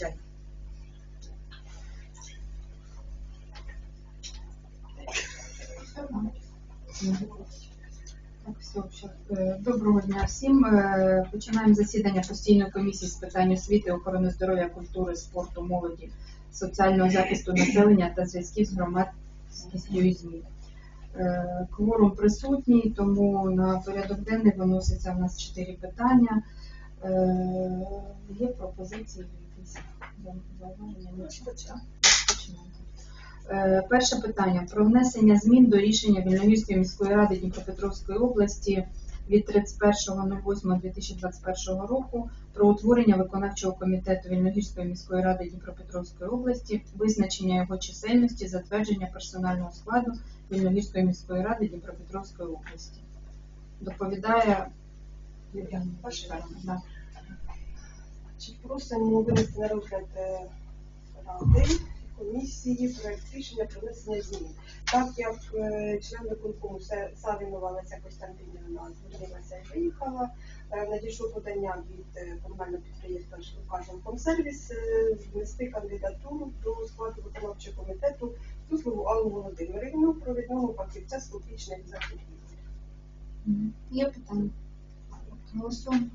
все. Е, Доброго дня всім. Е, Починаємо засідання постійної комісії з питань освіти, охорони здоров'я, культури, спорту, молоді, соціального захисту населення та зв'язків з громадськістю і ЗМІ. Е, Кворум присутній, тому на порядок денний виноситься в нас чотири питання. Е, Є пропозиції якісь зауваження? Е, Перше питання про внесення змін до рішення Вільногірської міської ради Дніпропетровської області від 31.08.2021 року про утворення виконавчого комітету Вільногірської міської ради Дніпропетровської області, визначення його чисельності, затвердження персонального складу Вільногірської міської ради Дніпропетровської області. Доповідає Юлія Пашкарна. Чи просимо винести на розгляд е, ради комісії проект рішення про внесення змін. Так як е, член виконкому Савінова Костянтинівна звернулася і виїхала, е, надійшло подання від комунального підприємства «Шлюка Жилкомсервіс» внести кандидатуру до складу виконавчого комітету Суслову Аллу Володимирівну, провідного фахівця з публічних закупівель. Є питання? Голосуємо.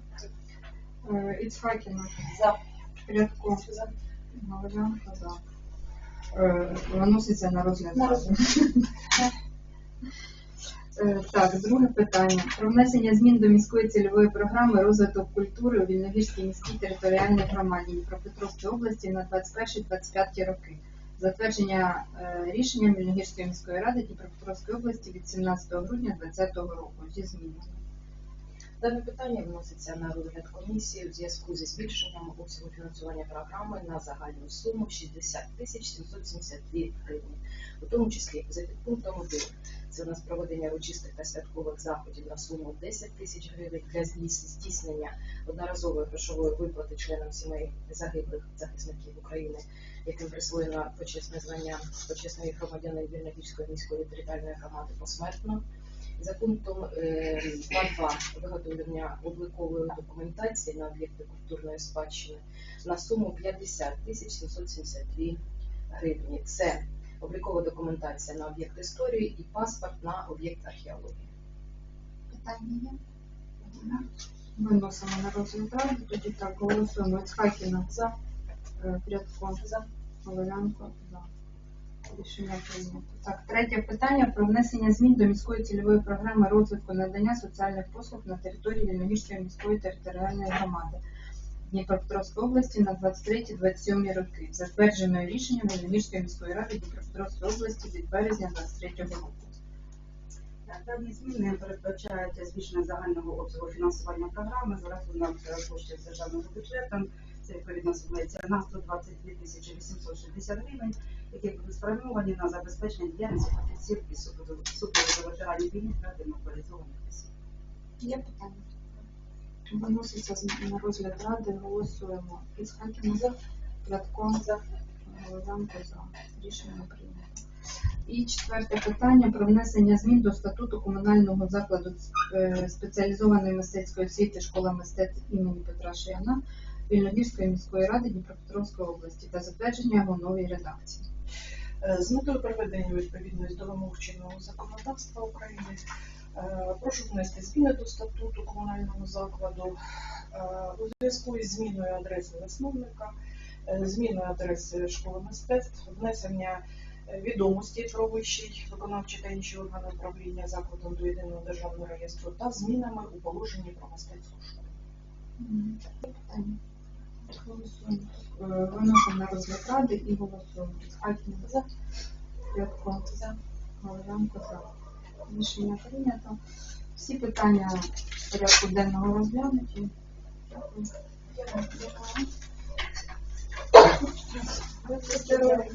Іцхакіна. За. Рядко. Маловянка, за. Е, Виноситься на розгляд. На ради. Е, Так, друге питання. Про внесення змін до міської цільової програми розвиток культури у Вільногірській міській територіальній громаді Дніпропетровської області на 21-25 роки. Затвердження е, рішенням Вільногірської міської ради Дніпропетровської області від 17 грудня 2020 року зі змінами. Дане питання вноситься на розгляд комісії у зв'язку зі збільшенням обсягу фінансування програми на загальну суму 60 тисяч 772 гривні, у тому числі за підпунктом 1. Це у нас проведення урочистих та святкових заходів на суму 10 тисяч гривень для здійснення одноразової грошової виплати членам сімей загиблих захисників України, яким присвоєно почесне звання почесної громадянин Вільногірської міської територіальної громади посмертно. За пунктом е, 2.2 виготовлення облікової документації на об'єкти культурної спадщини на суму 50 тисяч 772 гривні. Це облікова документація на об'єкт історії і паспорт на об'єкт археології. Питання є? Виносимо на розгляд. Тоді так, голосуємо. Іцхакіна. За. Е, Рядко. За. Олевянко. За. Рішення прийнято. Так, третє питання про внесення змін до міської цільової програми розвитку надання соціальних послуг на території Вільногірської міської територіальної громади Дніпропетровської області на 23-27 роки, затвердженою рішенням Вільногірської міської ради Дніпропетровської області від березня 23 року. Так, Дані зміни передбачають збільшення загального обсягу фінансування програми за рахунок е, коштів державного бюджету. Це відповідно сумується на 122 тисячі 860 гривень, які будуть спрямовані на забезпечення діяльності фахівців і супроводу ветеранів війни та демобілізованих осіб. Є питання? Виноситься на розгляд ради, голосуємо. Ісхакіна за, Рядко за, Голованко за. Рішення прийнято. І четверте питання про внесення змін до статуту комунального закладу е, спеціалізованої мистецької освіти школа мистецтв імені Петра Шияна Вільногірської міської ради Дніпропетровської області та затвердження його новій редакції. Е, З метою приведення відповідності до вимог чинного законодавства України е, прошу внести зміни до статуту комунального закладу у зв'язку із зміною адреси засновника, зміною адреси школи мистецтв, внесення відомостей про вищий виконавчий та інші органи управління закладом до єдиного державного реєстру та змінами у положенні про мистецьку школу. Е, Виносимо на розгляд ради і голосуємо. Ісхакіна за, Рядко за, Головянко за. Рішення прийнято. Всі питання порядку денного розглянуті. Дякую. Дякую.